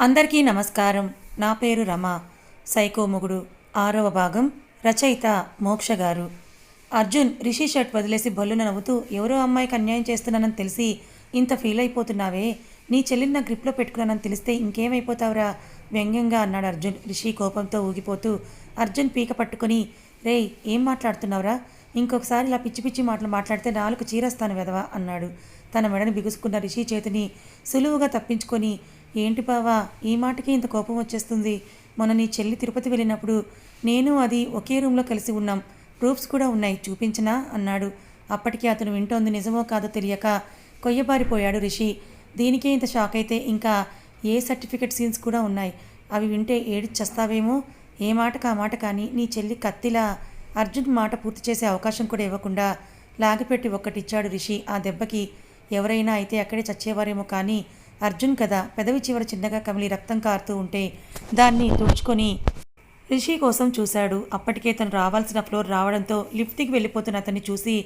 అందరికీ నమస్కారం. నా పేరు రమ. సైకోముగుడు ఆరవ భాగం. రచయిత మోక్ష గారు. అర్జున్ రిషి షర్ట్ వదిలేసి బల్లున నవ్వుతూ ఎవరో అమ్మాయికి అన్యాయం చేస్తున్నానని తెలిసి ఇంత ఫీల్ అయిపోతున్నావే? నీ చెల్లిని నా గ్రిప్లో పెట్టుకున్నానని తెలిస్తే ఇంకేమైపోతావురా? వ్యంగ్యంగా అన్నాడు అర్జున్. రిషి కోపంతో ఊగిపోతూ అర్జున్ పీక పట్టుకుని రే ఏం మాట్లాడుతున్నావురా? ఇంకొకసారి ఇలా పిచ్చి పిచ్చి మాటలు మాట్లాడితే నాలుగు చీరస్తాను వెదవా అన్నాడు. తన మెడను బిగుసుకున్న రిషి చేతిని సులువుగా తప్పించుకొని ఏంటి బావా? ఈ మాటకి ఇంత కోపం వచ్చేస్తుంది. మొన్న నీ చెల్లి తిరుపతి వెళ్ళినప్పుడు నేను అది ఒకే రూమ్లో కలిసి ఉన్నాం. ప్రూఫ్స్ కూడా ఉన్నాయి. చూపించనా? అన్నాడు. అప్పటికి అతను వింటోంది నిజమో కాదో తెలియక కొయ్యబారిపోయాడు రిషి. దీనికే ఇంత షాక్ అయితే ఇంకా ఏ సర్టిఫికెట్ సీన్స్ కూడా ఉన్నాయి. అవి వింటే ఏడి చస్తావేమో ఏ మాటకు ఆ మాట కానీ నీ చెల్లి కత్తిలా అర్జున్ మాట పూర్తి చేసే అవకాశం కూడా ఇవ్వకుండా లాగిపెట్టి ఒక్కటిచ్చాడు రిషి. ఆ దెబ్బకి ఎవరైనా అయితే అక్కడే చచ్చేవారేమో కానీ అర్జున్ కదా పెదవి చివర చిన్నగా కమిలి రక్తం కారుతూ ఉంటే దాన్ని తుడుచుకొని రిషి కోసం చూశాడు. అప్పటికే తను రావాల్సిన ఫ్లోర్ రావడంతో లిఫ్ట్కి వెళ్ళిపోతున్న అతన్ని చూసి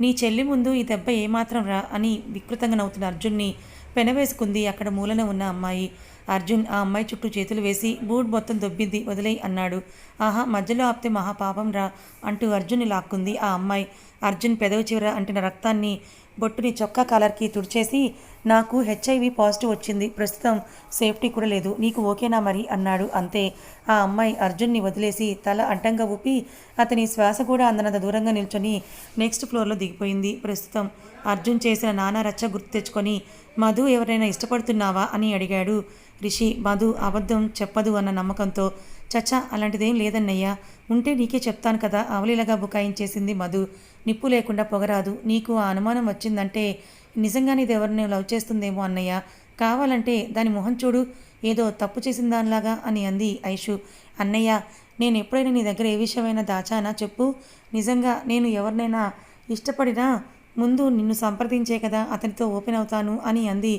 నీ చెల్లి ముందు ఈ దెబ్బ ఏమాత్రం రా అని వికృతంగా నవ్వుతున్న అర్జున్ని పెనవేసుకుంది అక్కడ మూలన ఉన్న అమ్మాయి. అర్జున్ ఆ అమ్మాయి చుట్టూ చేతులు వేసి బూట్ మొత్తం దొబ్బింది వదిలేయి అన్నాడు. ఆహా మధ్యలో ఆపితే మహాపాపం రా అంటూ అర్జున్ని లాక్కుంది ఆ అమ్మాయి. అర్జున్ పెదవి చివర అంటిన రక్తాన్ని బొట్టుని చొక్కా కాలర్కి తుడిచేసి నాకు హెచ్ఐవి పాజిటివ్ వచ్చింది ప్రస్తుతం సేఫ్టీ కూడా లేదు నీకు ఓకేనా మరి? అన్నాడు. అంతే. ఆ అమ్మాయి అర్జున్ని వదిలేసి తల అడ్డంగా ఊపి అతని శ్వాస కూడా అందనంత దూరంగా నిల్చొని నెక్స్ట్ ఫ్లోర్లో దిగిపోయింది ప్రస్తుతం. అర్జున్ చేసిన నానా రచ్చ గుర్తు తెచ్చుకొని మధు ఎవరైనా ఇష్టపడుతున్నావా అని అడిగాడు. రిషి మధు అబద్ధం చెప్పదు అన్న నమ్మకంతో చచ్చా అలాంటిదేం లేదన్నయ్యా. ఉంటే నీకే చెప్తాను కదా అవలీలగా బుకాయించేసింది మధు. నిప్పు లేకుండా పొగరాదు. నీకు ఆ అనుమానం వచ్చిందంటే నిజంగానే ఇది ఎవరిని లవ్ చేస్తుందేమో అన్నయ్య. కావాలంటే దాని మొహం చూడు. ఏదో తప్పు చేసిన దానిలాగా అని అంది ఐషు. అన్నయ్య నేను ఎప్పుడైనా నీ దగ్గర ఏ విషయమైనా దాచానా చెప్పు. నిజంగా నేను ఎవరినైనా ఇష్టపడినా ముందు నిన్ను సంప్రదించే కదా అతనితో ఓపెన్ అవుతాను అని అంది.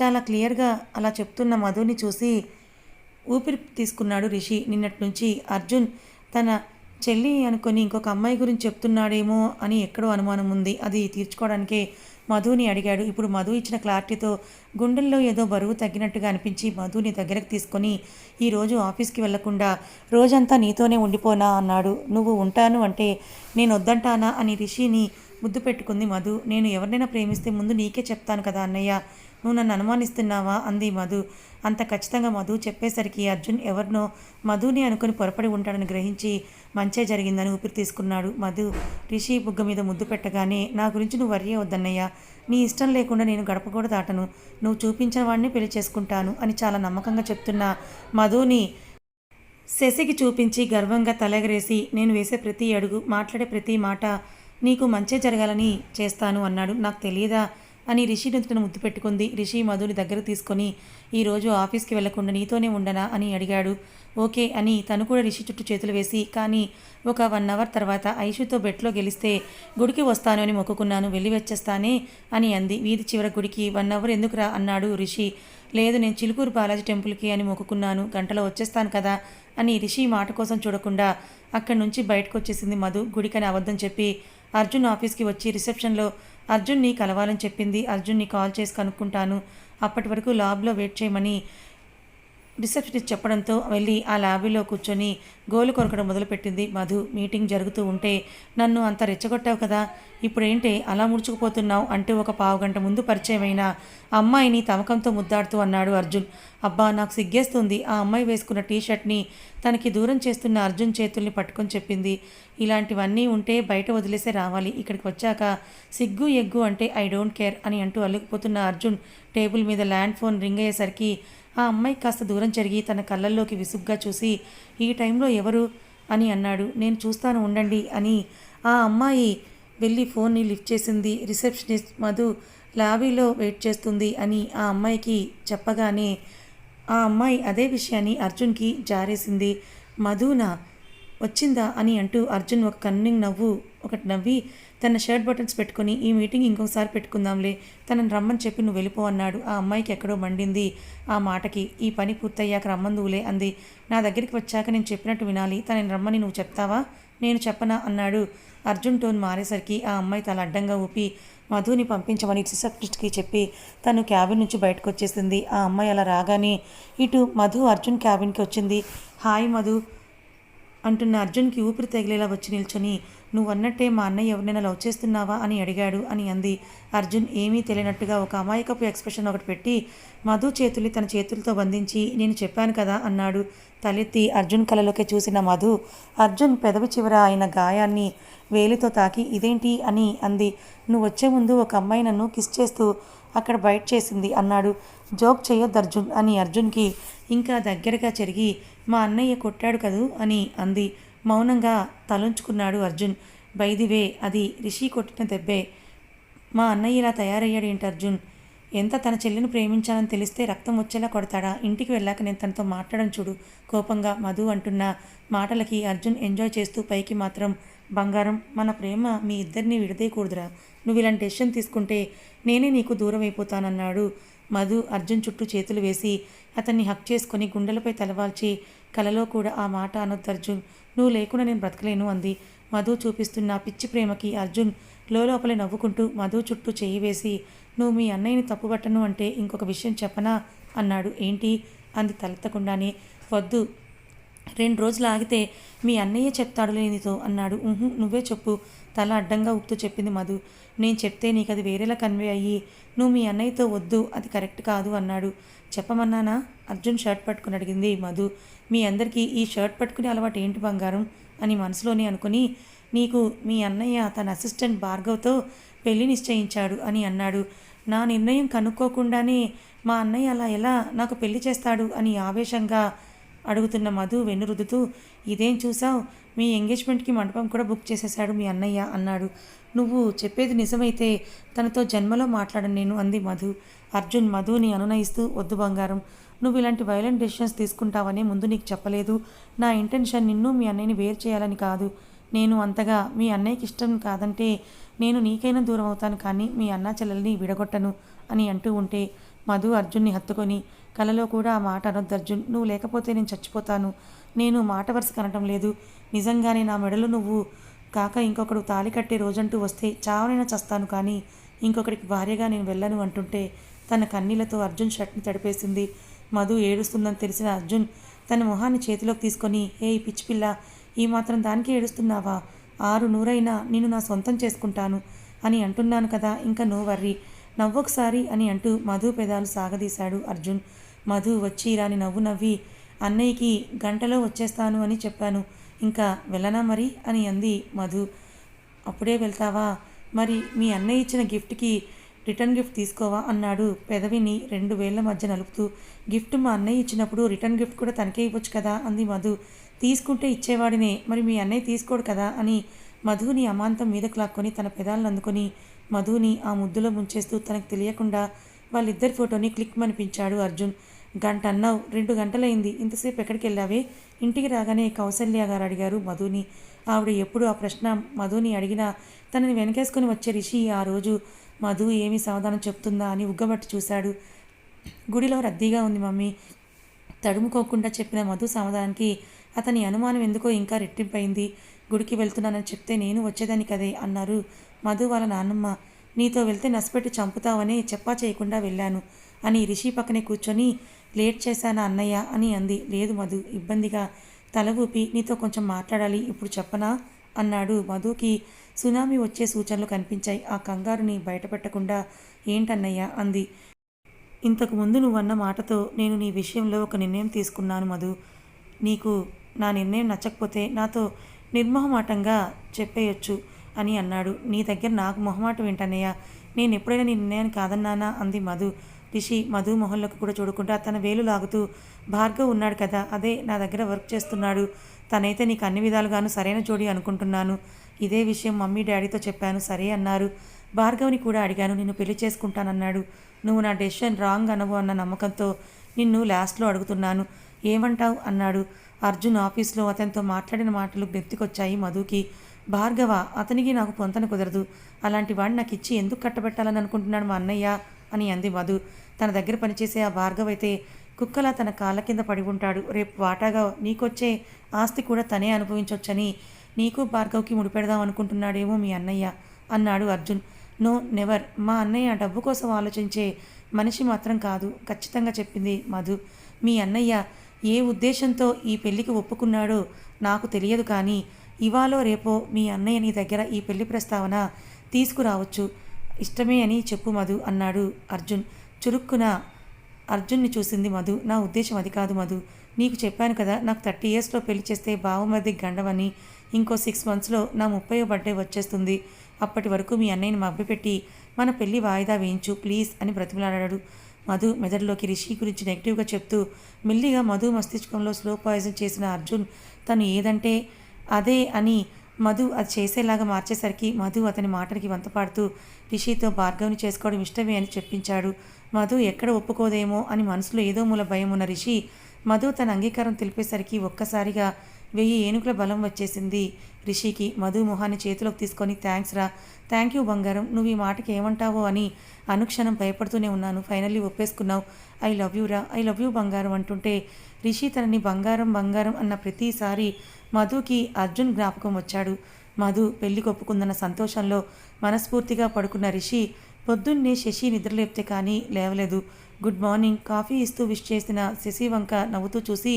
చాలా క్లియర్గా అలా చెప్తున్న మధుని చూసి ఊపిరి తీసుకున్నాడు రిషి. నిన్నటి నుంచి అర్జున్ తన చెల్లి అనుకొని ఇంకొక అమ్మాయి గురించి చెప్తున్నాడేమో అని ఎక్కడో అనుమానం ఉంది. అది తీర్చుకోవడానికే మధుని అడిగాడు. ఇప్పుడు మధు ఇచ్చిన క్లారిటీతో గుండెల్లో ఏదో బరువు తగ్గినట్టుగా అనిపించి మధుని దగ్గరకు తీసుకొని ఈరోజు ఆఫీస్కి వెళ్ళకుండా రోజంతా నీతోనే ఉండిపోనా? అన్నాడు. నువ్వు ఉంటాను అంటే నేను వద్దంటానా అని రిషిని ముద్దు పెట్టుకుంది మధు. నేను ఎవరినైనా ప్రేమిస్తే ముందు నీకే చెప్తాను కదా అన్నయ్య. నువ్వు నన్ను అనుమానిస్తున్నావా? అంది మధు. అంత ఖచ్చితంగా మధు చెప్పేసరికి అర్జున్ ఎవరినో మధుని అనుకుని పొరపడి ఉంటాడని గ్రహించి మంచే జరిగిందని ఊపిరి తీసుకున్నాడు మధు. రిషి బుగ్గ మీద ముద్దు పెట్టగానే నా గురించి నువ్వు వర్రీ వద్దన్నయ్యా నీ ఇష్టం లేకుండా నేను గడప కూడా దాటను నువ్వు చూపించిన వాడిని పెళ్ళి చేసుకుంటాను అని చాలా నమ్మకంగా చెప్తున్న మధుని శశికి చూపించి గర్వంగా తలెగరేసి నేను వేసే ప్రతి అడుగు మాట్లాడే ప్రతి మాట నీకు మంచే జరగాలని చేస్తాను అన్నాడు. నాకు తెలియదా అని రిషి నుదుటను ముద్దు పెట్టుకుంది. రిషి మధుని దగ్గర తీసుకొని ఈరోజు ఆఫీస్కి వెళ్ళకుండా నీతోనే ఉండనా? అని అడిగాడు. ఓకే అని తను కూడా రిషి చుట్టూ చేతులు వేసి కానీ ఒక వన్ అవర్ తర్వాత ఐషుతో బెట్లో గెలిస్తే గుడికి వస్తాను అని మొక్కుకున్నాను. వెళ్ళి వచ్చేస్తానే? అని అంది. వీధి చివర గుడికి వన్ అవర్ ఎందుకురా? అన్నాడు రిషి. లేదు నేను చిలుకూరు బాలాజీ టెంపుల్కి అని మొక్కుకున్నాను. గంటలో వచ్చేస్తాను కదా? అని రిషి మాట కోసం చూడకుండా అక్కడి నుంచి బయటకు వచ్చేసింది మధు. గుడికని అబద్ధం చెప్పి అర్జున్ ఆఫీస్కి వచ్చి రిసెప్షన్లో అర్జున్ని కలవాలని చెప్పింది. అర్జున్ని కాల్ చేసి కనుక్కుంటాను. అప్పటి వరకు ల్యాబ్లో వెయిట్ చేయమని రిసెప్షనిస్ట్ చెప్పడంతో వెళ్ళి ఆ ల్యాబీలో కూర్చొని గోలు కొరకడం మొదలుపెట్టింది మధు. మీటింగ్ జరుగుతూ ఉంటే నన్ను అంత రెచ్చగొట్టావు కదా ఇప్పుడేంటే అలా ముడుచుకుపోతున్నావు? అంటూ ఒక పావుగంట ముందు పరిచయమైన అమ్మాయిని తమకంతో ముద్దాడుతూ అన్నాడు అర్జున్. అబ్బా నాకు సిగ్గేస్తుంది. ఆ అమ్మాయి వేసుకున్న టీ షర్ట్ని తనకి దూరం చేస్తున్న అర్జున్ చేతుల్ని పట్టుకొని చెప్పింది. ఇలాంటివన్నీ ఉంటే బయట వదిలేసే రావాలి. ఇక్కడికి వచ్చాక సిగ్గు ఎగ్గు అంటే ఐ డోంట్ కేర్ అని అంటూ అల్లుకుపోతున్న అర్జున్ టేబుల్ మీద ల్యాండ్ ఫోన్ రింగ్ అయ్యేసరికి ఆ అమ్మాయి కాస్త దూరం జరిగి తన కళ్ళల్లోకి విసుగ్గా చూసి ఈ టైంలో ఎవరు? అని అన్నాడు. నేను చూస్తాను ఉండండి అని. ఆ అమ్మాయి వెళ్ళి ఫోన్ని లిఫ్ట్ చేసింది. రిసెప్షనిస్ట్ మధు లాబీలో వెయిట్ చేస్తుంది అని ఆ అమ్మాయికి చెప్పగానే ఆ అమ్మాయి అదే విషయాన్ని అర్జున్కి జారేసింది. మధున వచ్చిందా అని అంటూ అర్జున్ ఒక కన్నింగ్ నవ్వు ఒకటి నవ్వి తన షర్ట్ బటన్స్ పెట్టుకుని ఈ మీటింగ్ ఇంకొకసారి పెట్టుకుందాంలే తనని రమ్మని చెప్పి నువ్వు వెళ్ళిపో అన్నాడు. ఆ అమ్మాయికి ఎక్కడో మండింది. ఆ మాటకి ఈ పని పూర్తయ్యాక రమ్మందువులే అంది. నా దగ్గరికి వచ్చాక నేను చెప్పినట్టు వినాలి. తనని రమ్మని నువ్వు చెప్తావా? నేను చెప్పనా అన్నాడు. అర్జున్ టోన్ మారేసరికి ఆ అమ్మాయి తల అడ్డంగా ఊపి మధుని పంపించమని రిసెప్షనిస్ట్కి చెప్పి తను క్యాబిన్ నుంచి బయటకు వచ్చేసింది ఆ అమ్మాయి అలా రాగానే ఇటు మధు అర్జున్ క్యాబిన్కి వచ్చింది. హాయ్ మధు అంటున్న అర్జున్కి ఊపిరి తగిలేలా వచ్చి నిల్చొని నువ్వు అన్నట్టే మా అన్నయ్య ఎవరినైనా లవ్ చేస్తున్నావా అని అడిగాడు అని అంది. అర్జున్ ఏమీ తెలియనట్టుగా ఒక అమాయకపు ఎక్స్ప్రెషన్ ఒకటి పెట్టి మధు చేతుల్ని తన చేతులతో బంధించి నేను చెప్పాను కదా అన్నాడు. తలెత్తి అర్జున్ కలలోకి చూసిన మధు అర్జున్ పెదవి చివర ఆయన గాయాన్ని వేలితో తాకి ఇదేంటి? అని అంది. నువ్వు వచ్చే ముందు ఒక అమ్మాయి నన్ను కిస్ చేస్తూ అక్కడ బయట చేసింది అన్నాడు. జోక్ చేయొద్దు అర్జున్ అని అర్జున్కి ఇంకా దగ్గరగా జరిగి మా అన్నయ్య కొట్టాడు కదూ? అని అంది. మౌనంగా తలంచుకున్నాడు అర్జున్. బైదివే అది రిషి కొట్టిన దెబ్బే. మా అన్నయ్య ఇలా తయారయ్యాడు ఏంటి అర్జున్? ఎంత తన చెల్లిని ప్రేమించాలని తెలిస్తే రక్తం వచ్చేలా కొడతాడా? ఇంటికి వెళ్ళాక నేను తనతో మాట్లాడడం చూడు. కోపంగా మధు అంటున్న మాటలకి అర్జున్ ఎంజాయ్ చేస్తూ పైకి మాత్రం బంగారం మన ప్రేమ మీ ఇద్దరిని విడదీయకూడదురా. నువ్వు ఇలాంటి డెసిషన్ తీసుకుంటే నేనే నీకు దూరం అయిపోతానన్నాడు మధు అర్జున్ చుట్టూ చేతులు వేసి అతన్ని హక్ చేసుకొని గుండెలపై తలవాల్చి కలలో కూడా ఆ మాట అనొద్దు అర్జున్. నువ్వు లేకుండా నేను బ్రతకలేను అంది. మధు చూపిస్తున్న పిచ్చి ప్రేమకి అర్జున్ లోపలే నవ్వుకుంటూ మధు చుట్టూ చేయి వేసి నువ్వు మీ అన్నయ్యని తప్పుబట్టను అంటే ఇంకొక విషయం చెప్పనా? అన్నాడు. ఏంటి? అంది తలెత్తకుండానే. వద్దు. రెండు రోజులు ఆగితే మీ అన్నయ్య చెప్తాడు లేనితో అన్నాడు. నువ్వే చెప్పు. తల అడ్డంగా ఉప్తూ చెప్పింది మధు. నేను చెప్తే నీకు అది వేరేలా కన్వే అయ్యి నువ్వు మీ అన్నయ్యతో వద్దు అది కరెక్ట్ కాదు అన్నాడు. చెప్పమన్నానా? అర్జున్ షర్ట్ పట్టుకుని అడిగింది మధు మీ అందరికీ ఈ షర్ట్ పట్టుకునే అలవాటు ఏంటి బంగారం? అని మనసులోనే అనుకుని నీకు మీ అన్నయ్య తన అసిస్టెంట్ భార్గవ్తో పెళ్ళి నిశ్చయించాడు అని అన్నాడు. నా నిర్ణయం కనుక్కోకుండానే మా అన్నయ్య అలా ఎలా నాకు పెళ్ళి చేస్తాడు? అని ఆవేశంగా అడుగుతున్న మధు వెన్నురుదుతూ ఇదేం చూసావు? మీ ఎంగేజ్మెంట్కి మండపం కూడా బుక్ చేసేశాడు మీ అన్నయ్య అన్నాడు. నువ్వు చెప్పేది నిజమైతే తనతో జన్మలో మాట్లాడను నేను అంది మధు. అర్జున్ మధుని అనునయిస్తూ వద్దు బంగారం నువ్వు ఇలాంటి వైలెంట్ డెసిషన్స్ తీసుకుంటావని ముందు నీకు చెప్పలేదు. నా ఇంటెన్షన్ నిన్ను మీ అన్నయ్యని వేరు చేయాలని కాదు. నేను అంతగా మీ అన్నయ్యకి ఇష్టం కాదంటే నేను నీకైనా దూరం అవుతాను కానీ మీ అన్న చెల్లెల్ని విడగొట్టను అని అంటూ ఉంటే మధు అర్జున్ని హత్తుకొని కలలో కూడా ఆ మాట అనొద్దు అర్జున్. నువ్వు లేకపోతే నేను చచ్చిపోతాను. నేను మాట వరుస కనటం లేదు. నిజంగానే నా మెడలు నువ్వు కాక ఇంకొకడు తాలి కట్టే రోజంటూ వస్తే చావనైనా చస్తాను కానీ ఇంకొకడికి భార్యగా నేను వెళ్ళను అంటుంటే తన కన్నీళ్ళతో అర్జున్ షర్ట్ని తడిపేసింది. మధు ఏడుస్తుందని తెలిసిన అర్జున్ తన మొహాన్ని చేతిలోకి తీసుకొని ఏ పిచ్చి పిల్ల ఈ మాత్రం దానికి ఏడుస్తున్నావా? ఆరు నూరైనా నేను నా సొంతం చేసుకుంటాను అని అంటున్నాను కదా ఇంకా నో వర్రీ. నవ్వొకసారి అని అంటూ మధు పెదాలు సాగదీశాడు అర్జున్. మధు వచ్చి రాని నవ్వు నవ్వి అన్నయ్యకి గంటలో వచ్చేస్తాను అని చెప్పాను. ఇంకా వెళ్ళనా మరి? అని అంది మధు. అప్పుడే వెళ్తావా? మరి మీ అన్నయ్య ఇచ్చిన గిఫ్ట్కి రిటర్న్ గిఫ్ట్ తీసుకోవా అన్నాడు పెదవిని రెండు వేళ్ళ మధ్య నలుపుతూ. గిఫ్ట్ మా అన్నయ్య ఇచ్చినప్పుడు రిటర్న్ గిఫ్ట్ కూడా తనకే ఇవ్వచ్చు కదా? అంది మధు. తీసుకుంటే ఇచ్చేవాడినే మరి మీ అన్నయ్య తీసుకోడు కదా? అని మధుని అమాంతం మీదకు క్లాక్కొని తన పెదాలను అందుకొని మధుని ఆ ముద్దులో ముంచేస్తూ తనకు తెలియకుండా వాళ్ళిద్దరి ఫోటోని క్లిక్ మనిపించాడు అర్జున్. గంట అన్నావు రెండు గంటలైంది ఇంతసేపు ఎక్కడికి వెళ్ళావే? ఇంటికి రాగానే కౌసల్య గారు అడిగారు మధుని. ఆవిడ ఎప్పుడు ఆ ప్రశ్న మధుని అడిగినా తనని వెనకేసుకొని వచ్చే రిషి ఆ రోజు మధు ఏమి సమాధానం చెప్తుందా అని ఉగ్గబట్టి చూశాడు. గుడిలో రద్దీగా ఉంది మమ్మీ. తడుముకోకుండా చెప్పిన మధు సమాధానానికి అతని అనుమానం ఎందుకో ఇంకా రెట్టింపైంది. గుడికి వెళ్తున్నానని చెప్తే నేను వచ్చేదాన్ని కదే అన్నారు మధు వాళ్ళ నాన్నమ్మ. నీతో వెళ్తే నసిపెట్టి చంపుతావని చెప్పా చేయకుండా వెళ్ళాను అని రిషి పక్కనే కూర్చొని లేట్ చేశానా అన్నయ్య అని అంది. లేదు మధు ఇబ్బందిగా తల ఊపి నీతో కొంచెం మాట్లాడాలి ఇప్పుడు చెప్పనా? అన్నాడు మధుకి సునామీ వచ్చే సూచనలు కనిపించాయి. ఆ కంగారుని బయటపెట్టకుండా ఏంటన్నయ్యా అంది. ఇంతకు ముందు నువ్వన్న మాటతో నేను నీ విషయంలో ఒక నిర్ణయం తీసుకున్నాను మధు. నీకు నా నిర్ణయం నచ్చకపోతే నాతో నిర్మోహమాటంగా చెప్పేయొచ్చు అని అన్నాడు. నీ దగ్గర నాకు మొహమాటం ఏంటన్నయ్య? నేను ఎప్పుడైనా నీ నిర్ణయాన్ని కాదన్నానా? అంది మధు. రిషి మధు మొహన్లకు కూడా చూడకుండా తన వేలు లాగుతూ భార్గవ్ ఉన్నాడు కదా అదే నా దగ్గర వర్క్ చేస్తున్నాడు. తనైతే నీకు అన్ని విధాలుగాను సరైన జోడి అనుకుంటున్నాను. ఇదే విషయం మమ్మీ డాడీతో చెప్పాను సరే అన్నారు. భార్గవ్ని కూడా అడిగాను నిన్ను పెళ్ళి చేసుకుంటానన్నాడు. నువ్వు నా డెసిషన్ రాంగ్ అనవు అన్న నమ్మకంతో నిన్ను లాస్ట్లో అడుగుతున్నాను. ఏమంటావు? అన్నాడు. అర్జున్ ఆఫీస్లో అతనితో మాట్లాడిన మాటలు నెత్తికొచ్చాయి మధుకి. భార్గవ అతనికి నాకు పొంతన కుదరదు. అలాంటి వాడిని నాకు ఇచ్చి ఎందుకు కట్టబెట్టాలని అనుకుంటున్నాడు మా అన్నయ్య? అని అంది మధు. తన దగ్గర పనిచేసే ఆ భార్గవ్ అయితే కుక్కలా తన కాళ్ళ కింద పడి ఉంటాడు. రేపు వాటాగా నీకొచ్చే ఆస్తి కూడా తనే అనుభవించవచ్చని నీకు భార్గవ్కి ముడిపెడదాం అనుకుంటున్నాడేమో మీ అన్నయ్య అన్నాడు అర్జున్. No never. మా అన్నయ్య డబ్బు కోసం ఆలోచించే మనిషి మాత్రం కాదు ఖచ్చితంగా చెప్పింది మధు. మీ అన్నయ్య ఏ ఉద్దేశంతో ఈ పెళ్ళికి ఒప్పుకున్నాడో నాకు తెలియదు కానీ ఇవాళో రేపో మీ అన్నయ్య నీ దగ్గర ఈ పెళ్ళి ప్రస్తావన తీసుకురావచ్చు. ఇష్టమే అని చెప్పు మధు అన్నాడు అర్జున్. చురుక్కున అర్జున్ని చూసింది మధు. నా ఉద్దేశం అది కాదు మధు. నీకు చెప్పాను కదా నాకు థర్టీ ఇయర్స్లో పెళ్ళి చేస్తే బావమరిది గండవని ఇంకో సిక్స్ మంత్స్లో నా ముప్పై బర్త్డే వచ్చేస్తుంది. అప్పటి వరకు మీ అన్నయ్యని మభ్యపెట్టి మన పెళ్ళి వాయిదా వేయించు ప్లీజ్ అని బ్రతిమలాడాడు. మధు మెదడులోకి రిషి గురించి నెగిటివ్గా చెప్తూ మెల్లిగా మధు మస్తిష్కంలో స్లో పాయిజన్ చేసిన అర్జున్ తను ఏదంటే అదే అని మధు అది చేసేలాగా మార్చేసరికి మధు అతని మాటలకి వంతపాడుతూ రిషితో భార్గవిని చేసుకోవడం ఇష్టమే అని చెప్పించాడు. మధు ఎక్కడ ఒప్పుకోదేమో అని మనసులో ఏదో మూల భయం ఉన్న రిషి మధు తన అంగీకారం తెలిపేసరికి ఒక్కసారిగా వెయ్యి ఏనుగుల బలం వచ్చేసింది. రిషికి మధు మొహాన్ని చేతిలోకి తీసుకొని థ్యాంక్స్ రా. థ్యాంక్ యూ బంగారం. నువ్వు ఈ మాటకి ఏమంటావో అని అనుక్షణం భయపడుతూనే ఉన్నాను. ఫైనల్లీ ఒప్పేసుకున్నావు. ఐ లవ్ యూ రా. ఐ లవ్ యూ బంగారం అంటుంటే రిషి తనని బంగారం బంగారం అన్న ప్రతిసారి మధుకి అర్జున్ జ్ఞాపకం వచ్చాడు. మధు పెళ్ళి కొప్పుకుందన్న సంతోషంలో మనస్ఫూర్తిగా పడుకున్న రిషి పొద్దున్నే శశి నిద్రలేపితే కానీ లేవలేదు. Good morning. కాఫీ ఇస్తూ విష్ చేసిన శశి వంక నవ్వుతూ చూసి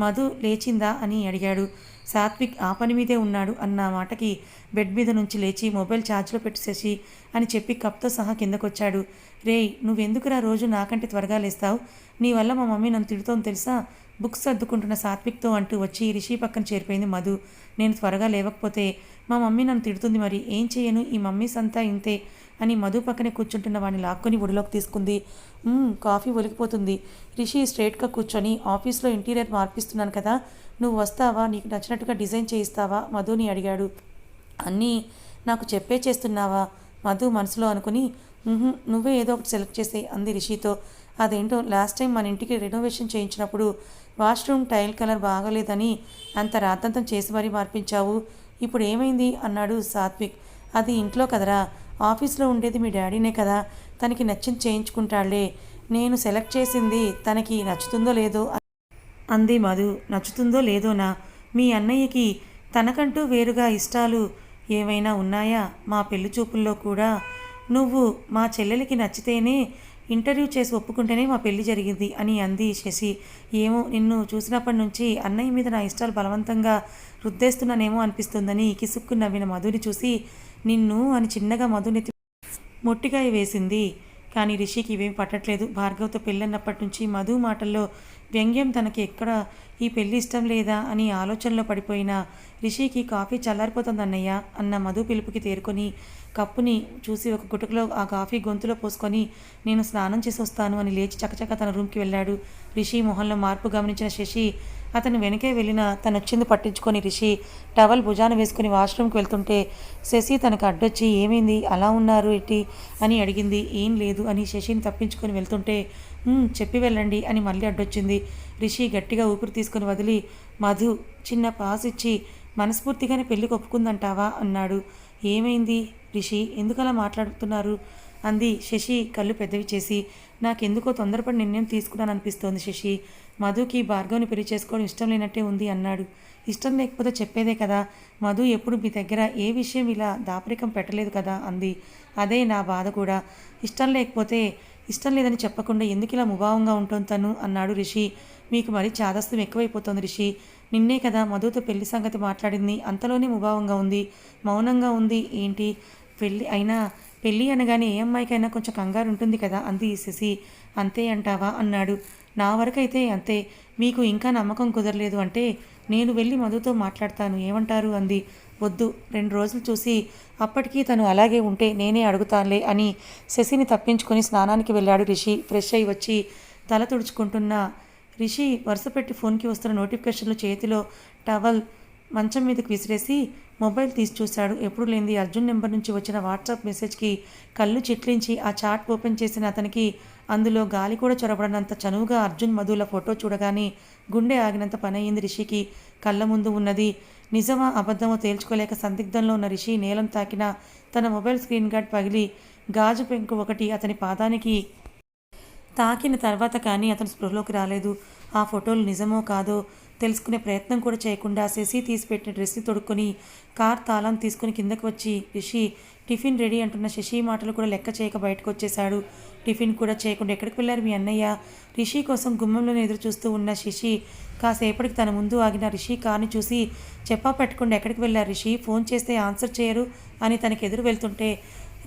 మధు లేచిందా అని అడిగాడు. సాత్విక్ ఆ పని మీదే ఉన్నాడు అన్న మాటకి బెడ్ మీద నుంచి లేచి మొబైల్ ఛార్జ్లో పెట్టి అని చెప్పి కప్తో సహా కిందకొచ్చాడు. రేయ్ నువ్వెందుకురా రోజు నాకంటే త్వరగా లేస్తావు? నీ వల్ల మా మమ్మీ నన్ను తిడుతోంది తెలుసా? బుక్స్ సర్దుకుంటున్న సాత్విక్తో అంటూ వచ్చి రిషి పక్కన చేరిపోయింది మధు. నేను త్వరగా లేవకపోతే మా మమ్మీ నన్ను తిడుతుంది మరి ఏం చేయను? ఈ మమ్మీస్ అంతా ఇంతే. అని మధు పక్కనే కూర్చుంటున్న వాడిని లాక్కొని ఒడిలోకి తీసుకుంది. కాఫీ ఒలికిపోతుంది రిషి స్ట్రేట్గా కూర్చొని ఆఫీస్లో ఇంటీరియర్ మార్పిస్తున్నాను కదా. నువ్వు వస్తావా? నీకు నచ్చినట్టుగా డిజైన్ చేయిస్తావా? మధుని అడిగాడు. అన్నీ నాకు చెప్పే చేస్తున్నావా? మధు మనసులో అనుకుని నువ్వే ఏదో ఒకటి సెలెక్ట్ చేసే అంది రిషితో. అదేంటో లాస్ట్ టైం మన ఇంటికి రెనోవేషన్ చేయించినప్పుడు వాష్రూమ్ టైల్ కలర్ బాగలేదని అంత రాతంతం చేసి మరీ మార్పించావు. ఇప్పుడు ఏమైంది? అన్నాడు సాత్విక్. అది ఇంట్లో కదరా. ఆఫీస్లో ఉండేది మీ డాడీనే కదా. తనకి నచ్చింది చేయించుకుంటాళ్ళే. నేను సెలెక్ట్ చేసింది తనకి నచ్చుతుందో లేదో అంది మధు. నచ్చుతుందో లేదోనా? మీ అన్నయ్యకి తనకంటూ వేరుగా ఇష్టాలు ఏవైనా ఉన్నాయా? మా పెళ్ళి చూపుల్లో కూడా. నువ్వు మా చెల్లెలికి నచ్చితేనే ఇంటర్వ్యూ చేసి ఒప్పుకుంటేనే మా పెళ్ళి జరిగింది అని అంది శశి. ఏమో నిన్ను చూసినప్పటి నుంచి అన్నయ్య మీద నా ఇష్టాలు బలవంతంగా రుద్దేస్తున్నానేమో అనిపిస్తుందని కిసుక్కు నవ్విన మధుని చూసి నిన్ను అని చిన్నగా మధుని మొట్టికాయ వేసింది. కానీ రిషికి ఇవేమి పట్టట్లేదు. భార్గవ్తో పెళ్ళన్నప్పటి నుంచి మధు మాటల్లో వ్యంగ్యం తనకి ఎక్కడ ఈ పెళ్ళి ఇష్టం లేదా అని ఆలోచనలో పడిపోయిన రిషికి కాఫీ చల్లారిపోతుంది అన్నయ్య అన్న మధు పిలుపుకి తేరుకొని కప్పుని చూసి ఒక గుటకలో ఆ కాఫీ గొంతులో పోసుకొని నేను స్నానం చేసి వస్తాను అని లేచి చకచక తన రూమ్కి వెళ్ళాడు. రిషి మొహంలో మార్పు గమనించిన శశి అతను వెనకే వెళ్ళిన తనొచ్చింది పట్టించుకొని రిషి. టవల్ భుజాన వేసుకుని వాష్రూమ్కి వెళ్తుంటే శశి తనకు అడ్డొచ్చి ఏమైంది? అలా ఉన్నారు ఎట్టి అని అడిగింది. ఏం లేదు అని శశిని తప్పించుకొని వెళ్తుంటే చెప్పి వెళ్ళండి అని మళ్ళీ అడ్డొచ్చింది. రిషి గట్టిగా ఊపిరి తీసుకుని వదిలి మధు చిన్న పాస్ ఇచ్చి మనస్ఫూర్తిగానే పెళ్ళికి ఒప్పుకుందంటావా? అన్నాడు. ఏమైంది రిషి? ఎందుకలా మాట్లాడుతున్నారు? అంది. శశి కళ్ళు పెద్దవి చేసి నాకెందుకో తొందరపడి నిర్ణయం తీసుకున్నాను అనిపిస్తోంది శశి. మధుకి భార్గవ్ని పెళ్ళి చేసుకోవడం ఇష్టం లేనట్టే ఉంది అన్నాడు. ఇష్టం లేకపోతే చెప్పేదే కదా. మధు ఎప్పుడు మీ దగ్గర ఏ విషయం ఇలా దాపరికం పెట్టలేదు కదా అంది. అదే నా బాధ కూడా. ఇష్టం లేకపోతే ఇష్టం లేదని చెప్పకుండా ఎందుకు ఇలా ముభావంగా ఉంటుంది తను? అన్నాడు రిషి. మీకు మరి చాదస్తం ఎక్కువైపోతుంది రిషి. నిన్నే కదా మధుతో పెళ్ళి సంగతి మాట్లాడింది. అంతలోనే ముభావంగా ఉంది. మౌనంగా ఉంది. ఏంటి? పెళ్ళి అయినా పెళ్ళి అనగానే ఏ అమ్మాయికైనా కొంచెం కంగారు ఉంటుంది కదా? అంది శశి. అంతే అంటావా? అన్నాడు. నా వరకైతే అంతే. మీకు ఇంకా నమ్మకం కుదరలేదు అంటే నేను వెళ్ళి మధుతో మాట్లాడతాను. ఏమంటారు? అంది. వద్దు. రెండు రోజులు చూసి అప్పటికీ తను అలాగే ఉంటే నేనే అడుగుతానులే అని శశిని తప్పించుకొని స్నానానికి వెళ్ళాడు రిషి. ఫ్రెష్ అయి వచ్చి తల తుడుచుకుంటున్న రిషి వరుసపెట్టి ఫోన్కి వస్తున్న నోటిఫికేషన్లు చేతిలో టవల్ మంచం మీదకి విసిరేసి మొబైల్ తీసి చూశాడు. ఎప్పుడు లేనిది అర్జున్ నెంబర్ నుంచి వచ్చిన వాట్సాప్ మెసేజ్కి కళ్ళు చిట్లించి ఆ చాట్ ఓపెన్ చేసిన అతనికి అందులో గాలి కూడా చొరబడనంత చనువుగా అర్జున్ మధుల ఫోటో చూడగానే గుండె ఆగినంత పని అయింది రిషికి. కళ్ళ ముందు ఉన్నది నిజమా అబద్ధమో తేల్చుకోలేక సందిగ్ధంలో ఉన్న రిషి నేలం తాకిన తన మొబైల్ స్క్రీన్ గార్డ్ పగిలి గాజు పెంకు ఒకటి అతని పాదానికి తాకిన తర్వాత కానీ అతను స్పృహలోకి రాలేదు. ఆ ఫోటోలు నిజమో కాదో తెలుసుకునే ప్రయత్నం కూడా చేయకుండా శశి తీసిపెట్టిన డ్రెస్ని తొడుక్కొని కార్ తాళం తీసుకుని కిందకు వచ్చి రిషి టిఫిన్ రెడీ అంటున్న శశి మాటలు కూడా లెక్క చేయక బయటకు వచ్చేశాడు. టిఫిన్ కూడా చేయకుండా ఎక్కడికి వెళ్ళారు మీ అన్నయ్య? రిషి కోసం గుమ్మంలోనే ఎదురు చూస్తూ ఉన్న శశి కాసేపటికి తన ముందు ఆగిన రిషి కార్ని చూసి చెప్పా పెట్టకుండా ఎక్కడికి వెళ్ళారు రిషి? ఫోన్ చేస్తే ఆన్సర్ చేయరు అని తనకు ఎదురు వెళ్తుంటే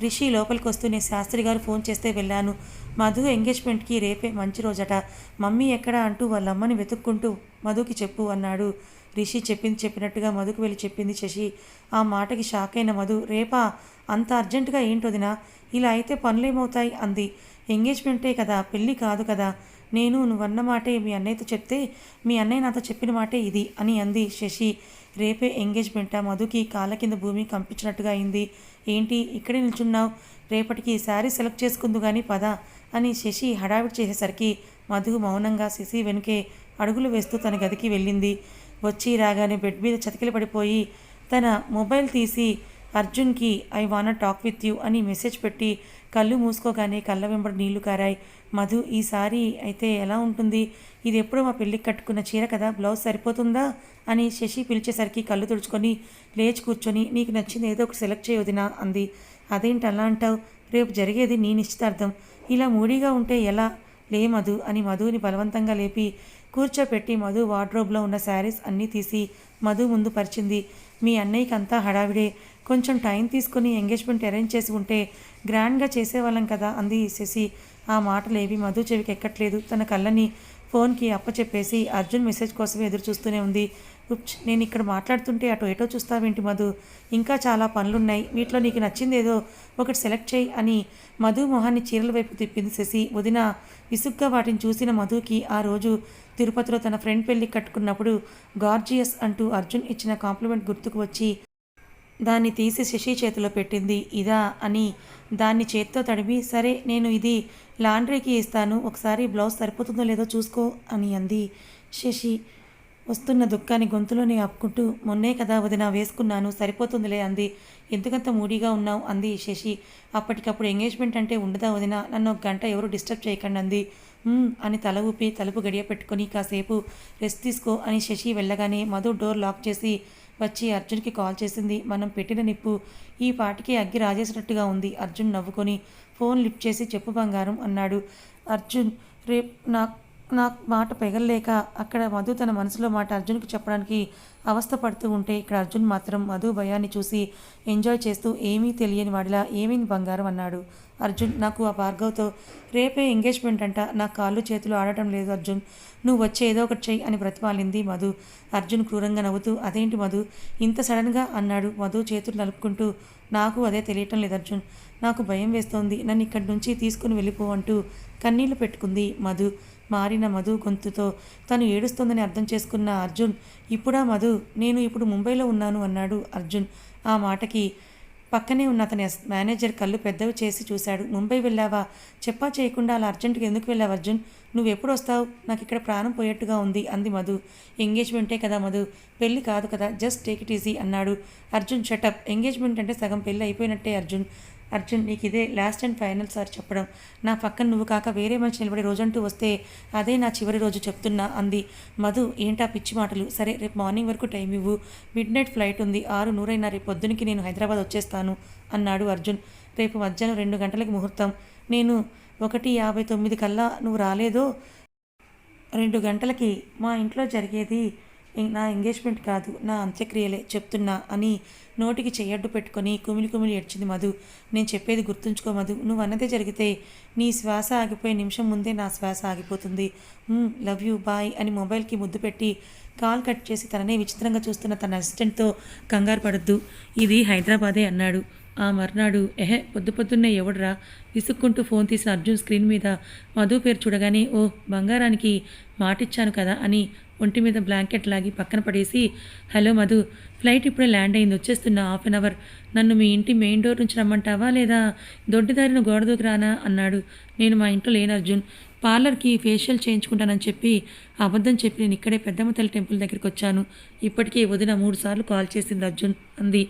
రిషి లోపలికి వస్తూనే శాస్త్రి గారు ఫోన్ చేస్తే వెళ్ళాను. మధు ఎంగేజ్మెంట్కి రేపే మంచి రోజట. మమ్మీ ఎక్కడా అంటూ వాళ్ళ అమ్మని వెతుక్కుంటూ మధుకి చెప్పు అన్నాడు. రిషి చెప్పింది చెప్పినట్టుగా మధుకు వెళ్ళి చెప్పింది శశి. ఆ మాటకి షాక్ అయిన మధు రేపా అంత అర్జెంటుగా ఏంటోదినా ఇలా అయితే పనులేమవుతాయి? అంది. ఎంగేజ్మెంటే కదా పెళ్ళి కాదు కదా. నేను నువ్వన్న మాటే మీ అన్నయ్యతో చెప్తే మీ అన్నయ్య నాతో చెప్పిన మాటే ఇది అని అంది శశి. రేపే ఎంగేజ్మెంటా? మధుకి కాళ్ళ కింద భూమి కంపించినట్టుగా అయింది. ఏంటి ఇక్కడే నిల్చున్నావు? రేపటికి శారీ సెలెక్ట్ చేసుకుందు కానీ పద. అని శశి హడావిడి చేసేసరికి మధు మౌనంగా శశి వెనుకే అడుగులు వేస్తూ తన గదికి వెళ్ళింది. వచ్చి రాగానే బెడ్ మీద చతికిలి పడిపోయి తన మొబైల్ తీసి అర్జున్కి I wanna talk with you అని మెసేజ్ పెట్టి కళ్ళు మూసుకోగానే కళ్ళ వెంబడి నీళ్ళు కారాయి. మధు ఈసారి అయితే ఎలా ఉంటుంది? ఇది ఎప్పుడు మా పెళ్ళికి కట్టుకున్న చీర కదా? బ్లౌజ్ సరిపోతుందా? అని శశి పిలిచేసరికి కళ్ళు తుడుచుకొని లేచి కూర్చొని నీకు నచ్చింది ఏదో ఒకటి సెలెక్ట్ చేయొదినా అంది. అదేంటి అలా అంటావు? రేపు జరిగేది నీ నిశ్చితార్థం. ఇలా మూడీగా ఉంటే ఎలా? లే మధు అని మధుని బలవంతంగా లేపి కూర్చోపెట్టి మధు వార్డ్రోబ్లో ఉన్న శారీస్ అన్నీ తీసి మధు ముందు పరిచింది. మీ అన్నయ్యకి అంతా హడావిడే. కొంచెం టైం తీసుకొని ఎంగేజ్మెంట్ అరేంజ్ చేసి ఉంటే గ్రాండ్గా చేసేవాళ్ళం కదా అంది శశి. ఆ మాటలేవి మధు చెవికి ఎక్కట్లేదు తన కళ్ళని ఫోన్కి అప్పచెప్పేసి అర్జున్ మెసేజ్ కోసమే ఎదురు చూస్తూనే ఉంది. ఉప్స్ నేను ఇక్కడ మాట్లాడుతుంటే అటు ఎటో చూస్తావేంటి మధు? ఇంకా చాలా పనులున్నాయి. వీటిలో నీకు నచ్చింది ఏదో ఒకటి సెలెక్ట్ చేయి అని మధు మొహాన్ని చీరల వైపు తిప్పింది శశి. వదిన విసుగ్గా వాటిని చూసిన మధుకి ఆ రోజు తిరుపతిలో తన ఫ్రెండ్ పెళ్ళి కట్టుకున్నప్పుడు గార్జియస్ అంటూ అర్జున్ ఇచ్చిన కాంప్లిమెంట్ గుర్తుకు వచ్చి దాన్ని తీసి శశి చేతిలో పెట్టింది. ఇదా అని దాన్ని చేత్తో తడిపి సరే నేను ఇది లాండ్రీకి ఇస్తాను. ఒకసారి బ్లౌజ్ సరిపోతుందో లేదో చూసుకో అని అంది శశి. వస్తున్న దుఃఖాన్ని గొంతులోనే ఆపుకుంటూ మొన్నే కదా వదిన వేసుకున్నాను సరిపోతుందిలే అంది. ఎందుకంత మూడీగా ఉన్నావు? అంది శశి. అప్పటికప్పుడు ఎంగేజ్మెంట్ అంటే ఉండదా వదిన? నన్ను ఒక గంట ఎవరు డిస్టర్బ్ చేయకండి అంది. అని తల ఊపి తలుపు గడియ పెట్టుకొని కాసేపు రెస్ట్ తీసుకో అని శశి వెళ్ళగానే మధు డోర్ లాక్ చేసి వచ్చి అర్జున్కి కాల్ చేసింది. మనం పెట్టిన నిప్పు ఈ పాటికి అగ్గి రాజేసినట్టుగా ఉంది అర్జున్ నవ్వుకొని. ఫోన్ లిఫ్ట్ చేసి చెప్పు బంగారం అన్నాడు అర్జున్. రేపు నాకు నాకు మాట పెగలలేక అక్కడ మధు తన మనసులో మాట అర్జున్కి చెప్పడానికి అవస్థ పడుతూ ఉంటే ఇక్కడ అర్జున్ మాత్రం మధు భయాన్ని చూసి ఎంజాయ్ చేస్తూ ఏమీ తెలియని వాడిలా ఏమైంది బంగారం అన్నాడు. అర్జున్ నాకు ఆ భార్గవ్తో రేపే ఎంగేజ్మెంట్ అంట నా కాళ్ళు చేతులు ఆడటం లేదు అర్జున్. నువ్వు వచ్చి ఏదో ఒకటి చెయ్యి అని బ్రతిమాలింది మధు. అర్జున్ క్రూరంగా నవ్వుతూ అదేంటి మధు? ఇంత సడన్గా అన్నాడు మధు చేతులు నలుపుకుంటూ. నాకు అదే తెలియటం లేదు అర్జున్. నాకు భయం వేస్తోంది. నన్ను ఇక్కడి నుంచి తీసుకుని వెళ్ళిపో అంటూ కన్నీళ్ళు పెట్టుకుంది మధు. మారిన మధు గొంతుతో తను ఏడుస్తోందని అర్థం చేసుకున్న అర్జున్ ఇప్పుడా మధు నేను ఇప్పుడు ముంబైలో ఉన్నాను అన్నాడు అర్జున్. ఆ మాటకి పక్కనే ఉన్న అతని మేనేజర్ కళ్ళు పెద్దవి చేసి చూశాడు. ముంబై వెళ్ళావా? చెప్పా చేయకుండా అలా అర్జెంటుగా ఎందుకు వెళ్ళావు అర్జున్? నువ్వు ఎప్పుడు వస్తావు నాకు ఇక్కడ ప్రాణం పోయేట్టుగా ఉంది అంది మధు. ఎంగేజ్మెంటే కదా మధు పెళ్ళి కాదు కదా జస్ట్ టేక్ ఇట్ ఈజీ అన్నాడు అర్జున్. షటప్ ఎంగేజ్మెంట్ అంటే సగం పెళ్ళి అయిపోయినట్టే అర్జున్. అర్జున్ నీకు ఇదే లాస్ట్ అండ్ ఫైనల్ సార్ చెప్పడం. నా పక్కన నువ్వు కాక వేరే మనిషి నిలబడే రోజంటూ వస్తే అదే నా చివరి రోజు చెప్తున్నా అంది. మధు ఏంటా పిచ్చి మాటలు? సరే రేపు మార్నింగ్ వరకు టైం ఇవ్వు. మిడ్ నైట్ ఫ్లైట్ ఉంది. ఆరు నూరైనా రేపు పొద్దునకి నేను హైదరాబాద్ వచ్చేస్తాను అన్నాడు అర్జున్. రేపు మధ్యాహ్నం రెండు గంటలకు ముహూర్తం. నేను ఒకటి యాభై తొమ్మిది కల్లా నువ్వు రాలేదో? రెండు గంటలకి మా ఇంట్లో జరిగేది నా ఎంగేజ్మెంట్ కాదు నా అంత్యక్రియలే చెప్తున్నా అని నోటికి చెయ్యడ్డు పెట్టుకొని కుమిలి కుమిలి ఏడ్చింది మధు. నేను చెప్పేది గుర్తుంచుకో మధు. నువ్వు అన్నదే జరిగితే నీ శ్వాస ఆగిపోయే నిమిషం ముందే నా శ్వాస ఆగిపోతుంది. లవ్ యూ బాయ్ అని మొబైల్కి ముద్దు పెట్టి కాల్ కట్ చేసి తననే విచిత్రంగా చూస్తున్న తన అసిస్టెంట్తో కంగారు పడద్దు. ఇది హైదరాబాదే అన్నాడు. ఆ మర్నాడు ఎహె పొద్దు పొద్దున్నే ఎవడురా విసుక్కుంటూ ఫోన్ తీసిన అర్జున్ స్క్రీన్ మీద మధు పేరు చూడగానే ఓ బంగారానికి మాటిచ్చాను కదా అని ఒంటి మీద బ్లాంకెట్ లాగి పక్కన పడేసి హలో మధు ఫ్లైట్ ఇప్పుడే ల్యాండ్ అయింది వచ్చేస్తున్నా హాఫ్ అన్ అవర్. నన్ను మీ ఇంటి మెయిన్ డోర్ నుంచి రమ్మంటావా లేదా? దొడ్డిదారిన గోడ దూకి రానా? అన్నాడు. నేను మా ఇంట్లో లేను అర్జున్. పార్లర్కి ఫేషియల్ చేయించుకుంటానని చెప్పి అబద్ధం చెప్పి నేను ఇక్కడే పెద్దమ్మ తల్లి టెంపుల్ దగ్గరికి వచ్చాను. ఇప్పటికే వదిన మూడు సార్లు కాల్ చేసింది అర్జున్ అంది.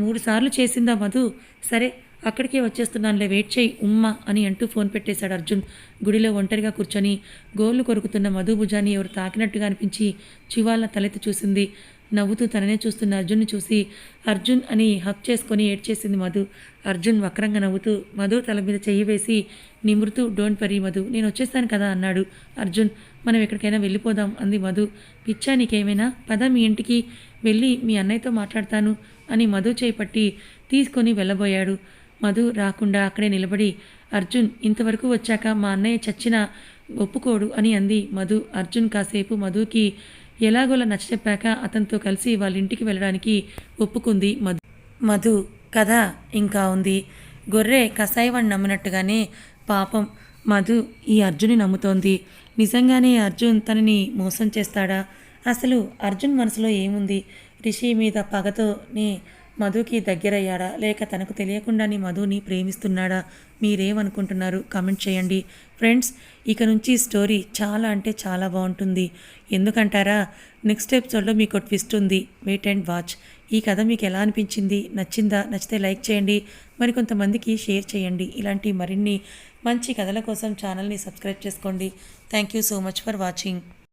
మూడు సార్లు చేసిందా మధు? సరే అక్కడికే వచ్చేస్తున్నానులే వెయిట్ చేయి ఉమ్మ అని అంటూ ఫోన్ పెట్టేశాడు అర్జున్. గుడిలో ఒంటరిగా కూర్చొని గోళ్ళు కొరుకుతున్న మధుభుజాన్ని ఎవరు తాకినట్టుగా అనిపించి చివాళ్ళ తలెత్తి చూసింది. నవ్వుతూ తననే చూస్తున్న అర్జున్ని చూసి అర్జున్ అని హక్ చేసుకొని ఏడ్చేసింది మధు. అర్జున్ వక్రంగా నవ్వుతూ మధు తల మీద చెయ్యి వేసి నిమృతూ డోంట్ వరీ మధు నేను వచ్చేస్తాను కదా అన్నాడు. అర్జున్ మనం ఎక్కడికైనా వెళ్ళిపోదాం అంది మధు. పిచ్చా నీకేమైనా? పద మీ ఇంటికి వెళ్ళి మీ అన్నయ్యతో మాట్లాడతాను అని మధు చేపట్టి తీసుకొని వెళ్ళబోయాడు. మధు రాకుండా అక్కడే నిలబడి అర్జున్ ఇంతవరకు వచ్చాక మా అన్నయ్య చచ్చిన ఒప్పుకోడు అని అంది మధు. అర్జున్ కాసేపు మధుకి ఎలాగోలా నచ్చచెప్పాక అతనితో కలిసి వాళ్ళ ఇంటికి వెళ్ళడానికి ఒప్పుకుంది మధు. మధు కథ ఇంకా ఉంది. గొర్రె కసాయివాణ్ణి నమ్మినట్టుగానే పాపం మధు ఈ అర్జున్ని నమ్ముతోంది. నిజంగానే అర్జున్ తనని మోసం చేస్తాడా? అసలు అర్జున్ మనసులో ఏముంది? రిషి మీద పగతోనే మధుకి దగ్గరయ్యాడా? లేక తనకు తెలియకుండానే మధుని ప్రేమిస్తున్నాడా? మీరేమనుకుంటున్నారు? కామెంట్ చేయండి. ఫ్రెండ్స్ ఇక నుంచి స్టోరీ చాలా అంటే చాలా బాగుంటుంది. ఎందుకంటారా? నెక్స్ట్ ఎపిసోడ్లో మీకు ట్విస్ట్ ఉంది. Wait and watch. ఈ కథ మీకు ఎలా అనిపించింది? నచ్చిందా? నచ్చితే లైక్ చేయండి. మరి కొంతమందికి షేర్ చేయండి. ఇలాంటి మరిన్ని మంచి కథల కోసం ఛానల్ని సబ్స్క్రైబ్ చేసుకోండి. Thank you so much for watching.